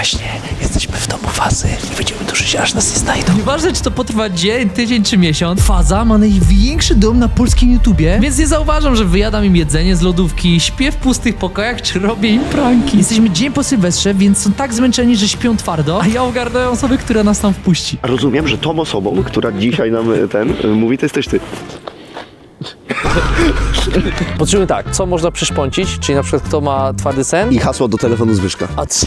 właśnie jesteśmy w domu fazy i będziemy duszyć, aż nas nie znajdą. Nieważne, czy to potrwa dzień, tydzień czy miesiąc, Faza ma największy dom na polskim YouTubie, więc nie zauważam, że wyjadam im jedzenie z lodówki, śpię w pustych pokojach, czy robię im pranki. Jesteśmy dzień po Sylwestrze, więc są tak zmęczeni, że śpią twardo, a ja ogarnąłem osobę, która nas tam wpuści. Rozumiem, że tą osobą, która dzisiaj nam e, ten e, mówi, to jesteś ty. Podsumujmy tak, co można przyszpącić, czyli na przykład kto ma twardy sen, I hasło do telefonu Zbyszka. a c-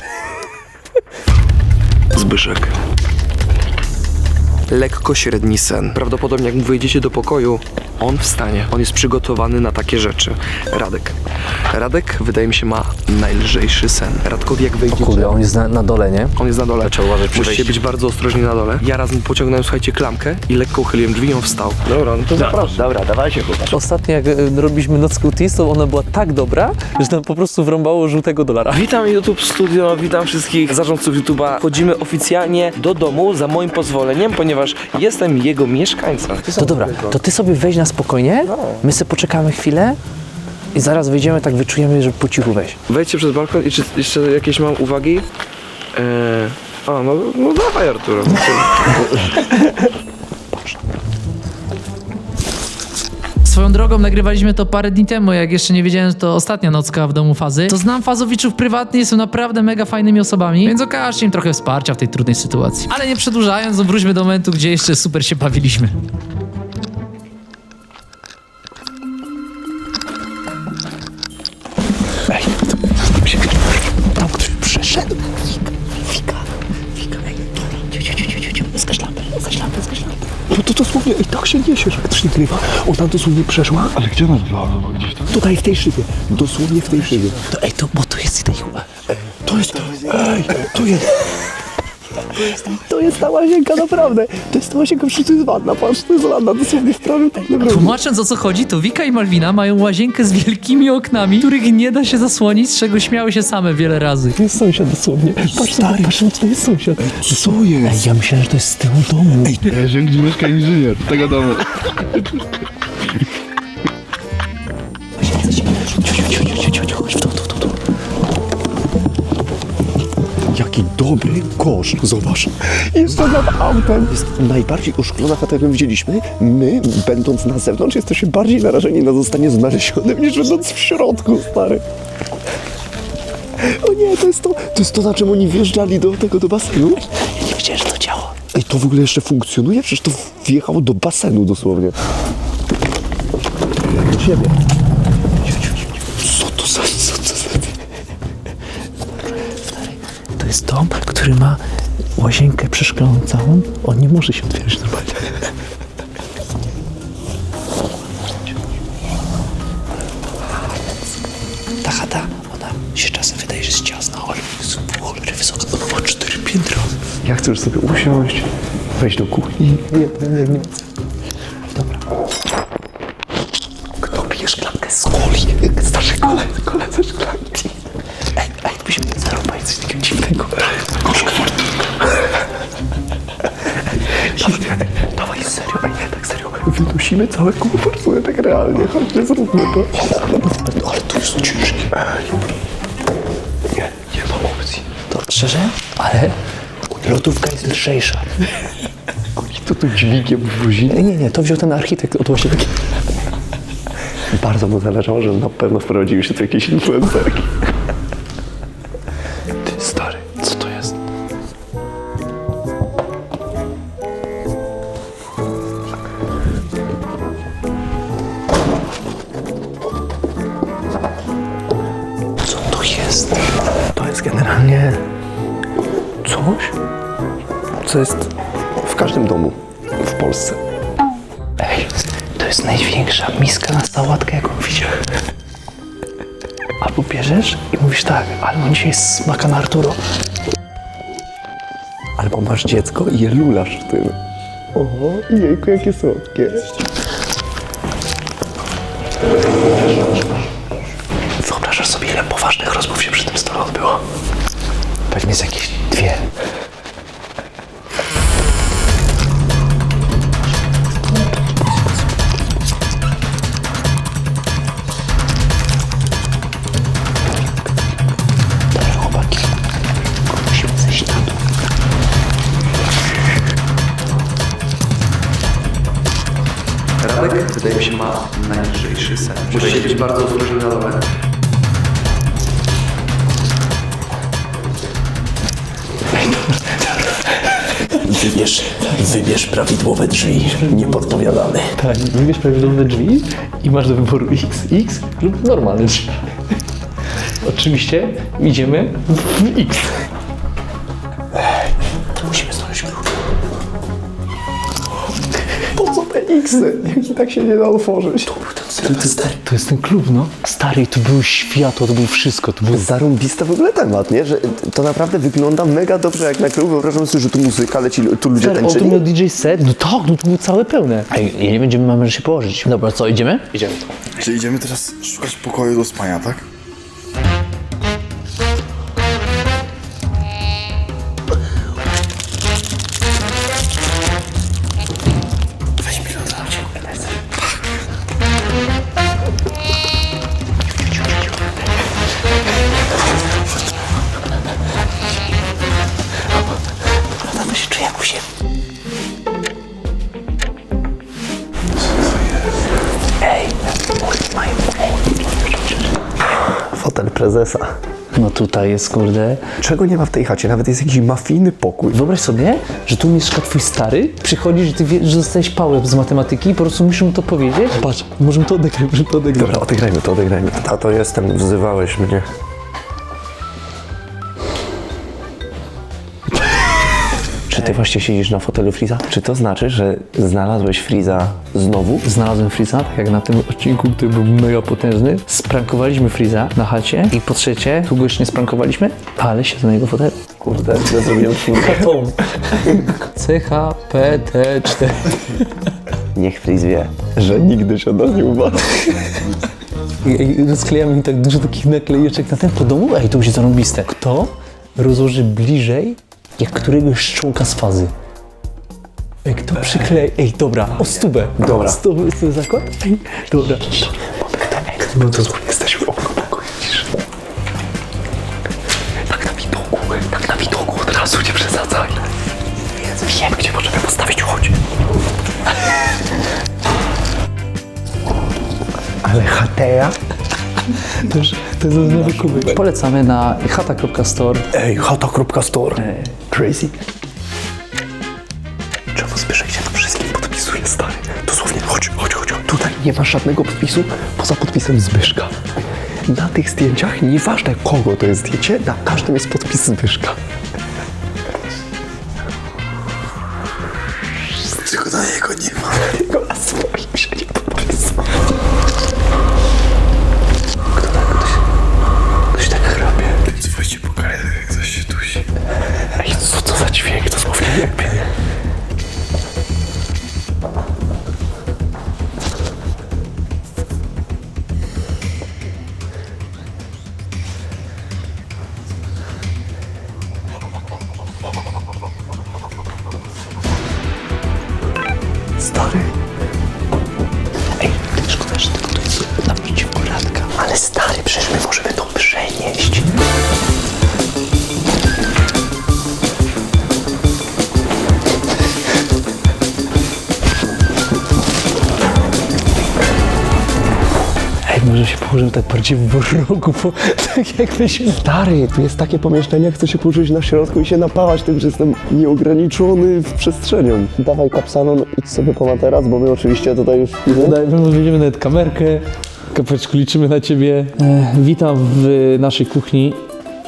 Zbyszek. Lekko średni sen. Prawdopodobnie jak wyjdziecie do pokoju, on wstanie. On jest przygotowany na takie rzeczy. Radek. Radek, wydaje mi się, ma najlżejszy sen. Radkowi jak wejdziecie... kurde, on jest na, na dole, nie? On jest na dole. Trzeba uważać przy Musicie wejściu. być bardzo ostrożni na dole. Ja raz mu pociągnąłem, słuchajcie, klamkę i lekko uchyliłem drzwi i on wstał. Dobra, no to zapraszam. Dobra, dawajcie chłopak. Ostatnio jak e, robiliśmy Noc to ona była tak dobra, że nam po prostu wrąbało żółtego dolara. Witam YouTube Studio, witam wszystkich zarządców YouTube'a. Wchodzimy oficjalnie do domu za moim pozwoleniem, ponieważ jestem jego mieszkańcem. To dobra, to ty sobie weź na spokojnie, my sobie poczekamy chwilę i zaraz wyjdziemy, tak wyczujemy, że po cichu weź. Wejdźcie przez balkon i czy jeszcze jakieś mam uwagi? Eee, a, no, no dawaj Arturo. Swoją drogą nagrywaliśmy to parę dni temu, jak jeszcze nie wiedziałem, że to ostatnia nocka w domu fazy. To znam fazowiczów prywatnie, są naprawdę mega fajnymi osobami, więc okażcie im trochę wsparcia w tej trudnej sytuacji. Ale nie przedłużając, wróćmy do momentu, gdzie jeszcze super się bawiliśmy. Nagrywa. Ona dosłownie przeszła. Ale gdzie ona była? Gdzieś tam? Tutaj, w tej szybie. Dosłownie w tej szybie. To, ej, to, bo to jest tej... To jest, ej, to jest... To jest ta łazienka, naprawdę. To jest ta łazienka, przecież to jest wanna, patrz, to jest wanna, dosłownie w prawym tak naprawdę. Tłumacząc o co chodzi, to Wika i Malwina mają łazienkę z wielkimi oknami, których nie da się zasłonić, z czego śmiały się same wiele razy. To jest sąsiad dosłownie. Patrz, stary, patrz, to jest sąsiad. Co jest? Ej, ja myślałem, że to jest z tyłu domu. Ej, Gdzie mieszka inżynier tego domu. chodź w to, to, to, to. Jaki dobry kosz, zobacz. Jeszcze nad autem. Jest najbardziej uszklona chata, jaką widzieliśmy. My, będąc na zewnątrz, jesteśmy bardziej narażeni na zostanie znalezionym, niż będąc w środku, stary. O nie, to jest to, to jest to, na czym oni wjeżdżali do tego, do basenu. Nie wiedziałem, że to działa. Ej, to w ogóle jeszcze funkcjonuje? Przecież to wjechało do basenu dosłownie. Do ciebie. Jest dom, który ma łazienkę przeszkloną całą. On nie może się otwierać normalnie. Ta chata, ona się czasem wydaje, że jest ciasna, ale jest w cholery wysoka. Ona ma cztery piętra. Ja chcę już sobie usiąść, wejść do kuchni. Nie, nie, nie. Wynosimy całe kupę, tak realnie. Chodźcie, zróbmy to. Ale to jest ciężkie. Nie, nie ma opcji. To szczerze? Ale lodówka jest lżejsza. Oni to tu dźwigiem wrzucili. Nie, nie, nie, to wziął ten architekt od łazienek. Bardzo mu zależało, że na pewno wprowadziły się tu jakieś influencerki. Jest? To jest generalnie coś, Co jest w każdym domu w Polsce. Ej, to jest największa miska na sałatkę, jaką widziałem. Albo bierzesz i mówisz tak, ale on dzisiaj jest smaka na Arturo. Albo masz dziecko i je lulasz w tym. O, jejku, jakie słodkie ważnych rozmów się przy tym stole odbyło. Pewnie z jakieś dwie. Radek, wydaje mi się, ma najlżejszy sen. Musi być bardzo ostrożny na moment. Wybierz, wybierz prawidłowe drzwi. Nie podpowiadamy. Tak, wybierz prawidłowe drzwi i masz do wyboru X, X lub normalne drzwi. Oczywiście idziemy w X. Po co te X-y? I tak się nie da otworzyć. To był ten Sylwester. To jest ten klub, no. Stary, to było światło, to było wszystko, to było... Zarąbisty w ogóle temat, nie? Że to naprawdę wygląda mega dobrze jak na klub. Wyobrażam sobie, że tu muzyka leci, tu ludzie Stary, on tu tańczyli. miał DJ set? No tak, no to było całe pełne. Ej, nie będziemy, mamy się położyć. Dobra, co, idziemy? Idziemy. Czy idziemy teraz szukać pokoju do spania, tak? Tutaj jest, kurde. Czego nie ma w tej chacie? Nawet jest jakiś mafijny pokój. Wyobraź sobie, że tu mieszka twój stary, przychodzisz i ty wiesz, że dostałeś pałę z matematyki i po prostu musisz mu to powiedzieć. Patrz, możemy to odegrać, możemy to odegrać. Dobra, odegrajmy to, odegrajmy. Tato, jestem, wzywałeś mnie. Ty właśnie siedzisz na fotelu Friza? Czy to znaczy, że znalazłeś Friza znowu? Znalazłem Freeza, tak jak na tym odcinku, który był mega potężny. Sprankowaliśmy Freeza na chacie i po trzecie, tu go jeszcze nie sprankowaliśmy, ale się na jego fotelu. Kurde, ja zrobiłem czwórkę. Tom. CHPT4. Niech Friz wie, że nigdy się do nie uważa. I rozklejamy mi tak dużo takich naklejeczek na ten po domu. Ej, to będzie zarąbiste. Kto rozłoży bliżej jak któregoś członka z fazy? Ej, kto przyklei? Ej, dobra, o stówę. Dobra. Stówę, stówę zakład? Ej, dobra. No to zły, jesteśmy w okno pokoju, widzisz? Tak na widoku, tak na widoku, od razu nie przesadzaj. Wiem, gdzie możemy postawić chodź. Ale chateja? To, już, to jest nowy kubek. Polecamy na chata.store. Ej, chata.store. Crazy. Czemu Zbyszek się na wszystkim podpisuje, stary? Dosłownie, chodź, chodź, chodź. Tutaj nie ma żadnego podpisu poza podpisem Zbyszka. Na tych zdjęciach, nieważne kogo to jest zdjęcie, na każdym jest podpis Zbyszka. Dźwięk? Dosłownie może się położymy tak bardziej w rogu, bo tak jakbyśmy... Stary, tu jest takie pomieszczenie, chcę się położyć na środku i się napawać tym, że jestem nieograniczony w przestrzenią. Dawaj kapsanon, idź sobie po materac, bo my oczywiście tutaj już. Daj, my weźmiemy nawet kamerkę. Kapeczku, liczymy na ciebie. E, witam w naszej kuchni.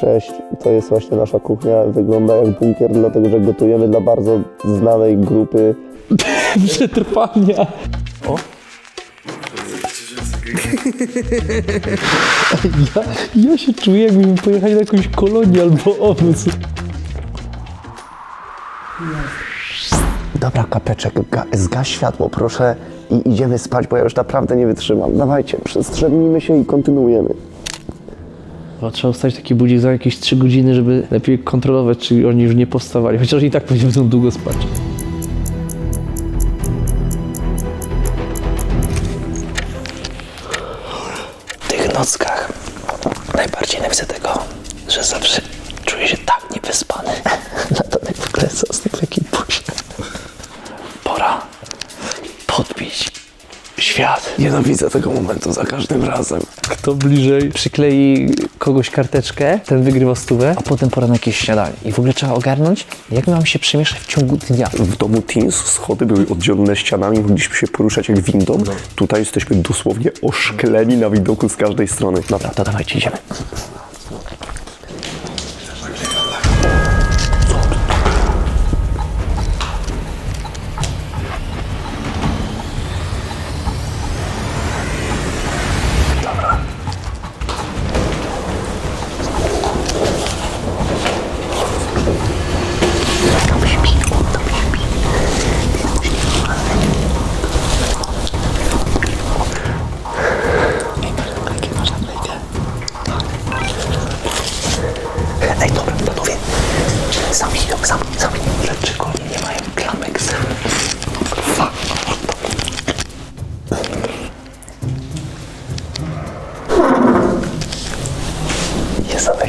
Cześć, to jest właśnie nasza kuchnia. Wygląda jak bunkier, dlatego że gotujemy dla bardzo znanej grupy. Przetrwania. O. Ja, ja się czuję, jakbyśmy pojechali na jakąś kolonię albo obóz. Dobra, kapeczek, ga, zgaś światło, proszę i idziemy spać, bo ja już naprawdę nie wytrzymam. Dawajcie, przestrzemnijmy się i kontynuujemy. Bo trzeba ustawić taki budzik za jakieś 3 godziny, żeby lepiej kontrolować, czy oni już nie powstawali. Chociaż i tak pewnie będą długo spać. Nockach najbardziej nienawidzę tego, że zawsze czuję się tak niewyspany. Natanek w ogóle zasnął w jakiej buzie. Pora podbić świat. Nienawidzę tego momentu za każdym razem. Kto bliżej przyklei kogoś karteczkę, ten wygrywa stówę, a potem pora na jakieś śniadanie. I w ogóle trzeba ogarnąć, jak my mamy się przemieszczać w ciągu dnia. W domu Teens schody były oddzielone ścianami, mogliśmy się poruszać jak windą. Tutaj jesteśmy dosłownie oszkleni na widoku z każdej strony. Dobra, to dawajcie, idziemy.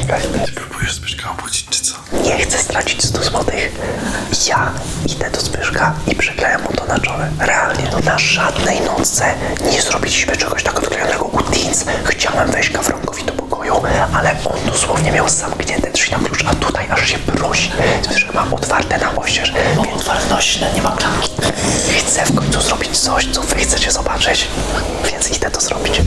Zamykaj. Próbujesz Zbyszka obudzić, czy co? Nie chcę stracić 100 złotych. Ja idę do Zbyszka i przyklejam mu to na czole. Realnie. No na żadnej nocce nie zrobiliśmy czegoś tak odklejonego u Teens. Chciałem wejść Gawronkowi do pokoju, ale on dosłownie miał zamknięte drzwi na klucz, a tutaj aż się prosi. Zbyszek ma otwarte na oścież. Mam otwarte nośne, nie ma klamki. Chcę w końcu zrobić coś, co wy chcecie zobaczyć, więc idę to zrobić.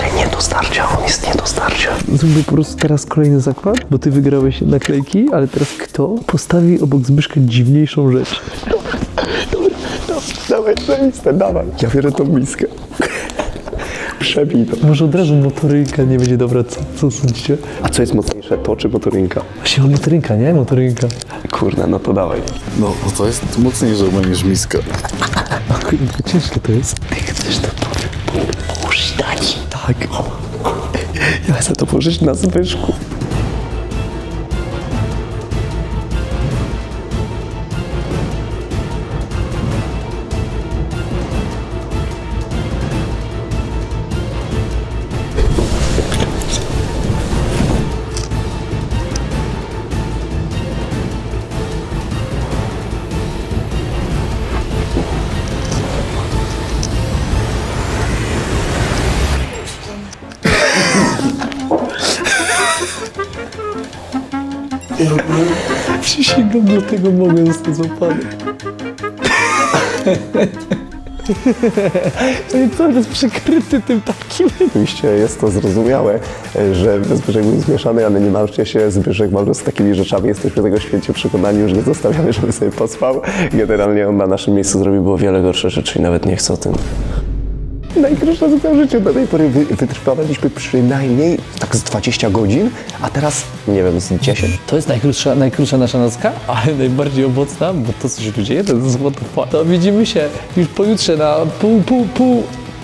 Stary nie do starcia, on jest nie do starcia. Zróbmy po prostu teraz kolejny zakład, bo ty wygrałeś naklejki, ale teraz kto postawi obok Zbyszka dziwniejszą rzecz? Dawaj, przemistę, dawaj. Ja biorę tą miskę. Przebij to. Może od razu motorynka nie będzie dobra, co, co sądzicie? A co jest mocniejsze, to czy motorynka? Właśnie motorynka, nie? Motorynka. Kurde, no to dawaj. No, bo to jest mocniejsze niż miska. Kurde, ciężkie to jest. Ty chcesz to? Tak. Ja chcę to położyć na Zbyszku. Przysięgam, dlatego mogę zostać złapany. Jest cały czas przykryty tym takim. Oczywiście jest to zrozumiałe, że Zbyszek był zmieszany, ale nie martwcie się, Zbyszek walczy z takimi rzeczami. Jesteśmy tego święcie przekonani, że go zostawiamy, żeby sobie pospał. Generalnie on na naszym miejscu zrobił o wiele gorsze rzeczy i nawet nie chce o tym. Najkrótsza zwykła życie. Do tej pory wy, wytrwawaliśmy przynajmniej tak z 20 godzin, a teraz, nie wiem, z 10. To jest najkrótsza, najkrótsza nasza nocka, ale najbardziej owocna, bo to, co się tu dzieje, to jest fuck. To widzimy się już pojutrze na pół, pół, pół.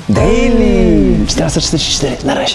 Daily! 14.44, na razie.